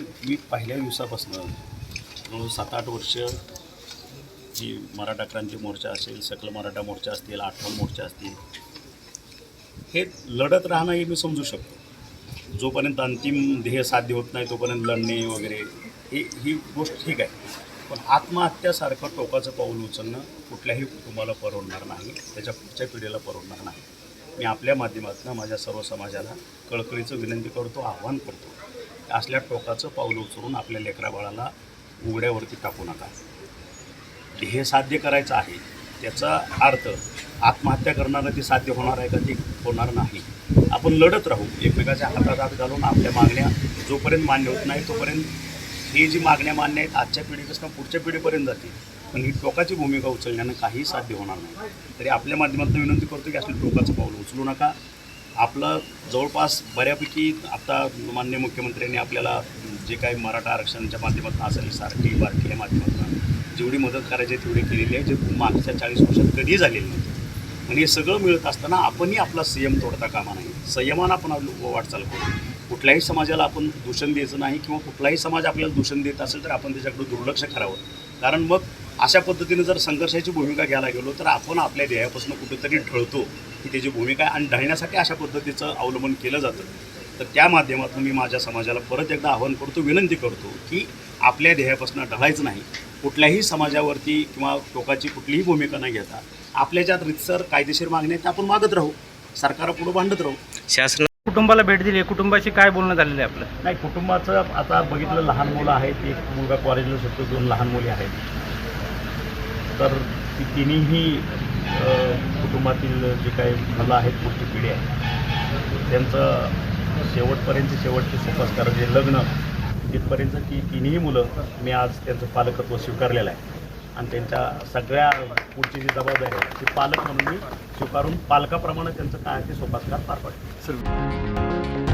मी पहिल्या दिवसापासून सात आठ वर्ष जी मराठा क्रांती मोर्चा असेल सकल मराठा मोर्चा असतील आठवण मोर्चा असतील हे लढत राहणं हे मी समजू शकतो. जोपर्यंत अंतिम ध्येय साध्य होत नाही तोपर्यंत लढणे वगैरे हे ही गोष्ट ठीक आहे. पण आत्महत्यासारखं टोकाचं पाऊल उचलणं कुठल्याही कुटुंबाला परवडणार नाही त्याच्या पुढच्या पिढीला परवडणार नाही. मी आपल्या माध्यमातून माझ्या सर्व समाजाला कळकळीचं विनंती करतो आव्हान करतो. असल्या टोकाचं पाऊल उचलून आपल्या लेकरा बाळाला उघड्यावरती टाकू नका. ध्येय साध्य करायचं आहे. त्याचा अर्थ आत्महत्या करणारं ते साध्य होणार आहे का ते होणार नाही. आपण लढत राहू. एकमेकाच्या हातात हात घालून आपल्या मागण्या जोपर्यंत मान्य होत नाही तोपर्यंत ही जी मागण्या मान्य आहेत आजच्या पिढीपासून पुढच्या पिढीपर्यंत जातील. पण ही टोकाची भूमिका उचलण्यानं काहीही साध्य होणार नाही. तरी आपल्या माध्यमातून विनंती करतो की असं टोकाचं पाऊल उचलू नका. आपलं जवळपास बऱ्यापैकी आता मान्य मुख्यमंत्र्यांनी आपल्याला जे काही मराठा आरक्षणाच्या माध्यमातून असेल सारखी बारकी माध्यमातून जेवढी मदत करायची आहे तेवढी केलेली आहे जे मागच्या चाळीस वर्षात कधीही झालेलं नव्हती. आणि हे सगळं मिळत असताना आपणही आपला संयम तोडता कामा नाही संयमानं आपण वाटचाल करू. कुठल्याही समाजाला आपण दूषण द्यायचं नाही किंवा कुठलाही समाज आपल्याला दूषण देत असेल तर आपण त्याच्याकडे दुर्लक्ष करावं. कारण मग अशा पद्धतीनं जर संघर्षाची भूमिका घ्यायला गेलो तर आपण आपल्या ध्येयापासून कुठेतरी ढळतो ही त्याची भूमिका आहे आणि ढळण्यासाठी अशा पद्धतीचं अवलंबन केलं जातं. तर त्या माध्यमातून मी माझ्या समाजाला परत एकदा आवाहन करतो विनंती करतो की आपल्या ध्येयापासून ढळायचं नाही. कुठल्याही समाजावरती किंवा टोकाची कुठलीही भूमिका न घेता आपल्या ज्यात रितसर कायदेशीर मागण्या आहेत त्या आपण मागत राहू. सरकारापुढं भांडत राहू. शासन कुटुंबाला भेट दिली कुटुंबाशी काय बोलणं झालेलं आहे आपलं? नाही कुटुंबाचं आता बघितलं लहान मुलं आहेत. एक मुलगा कॉलेजला शिकतो दोन लहान मुली आहेत. तर ती तिन्हीही कुटुंबातील जे काही मुलं आहेत पुढची पिढी आहे त्यांचं शेवटपर्यंत शेवटचे संस्कार जे लग्न तिथपर्यंत ती तिन्ही मुलं मी आज त्यांचं पालकत्व स्वीकारलेलं आहे. आणि त्यांच्या सगळ्या पुढची जी जबाबदारी आहे ती पालक म्हणून मी स्वीकारून पालकाप्रमाणे त्यांचं काय ते सोपस्कार पार पाडतो.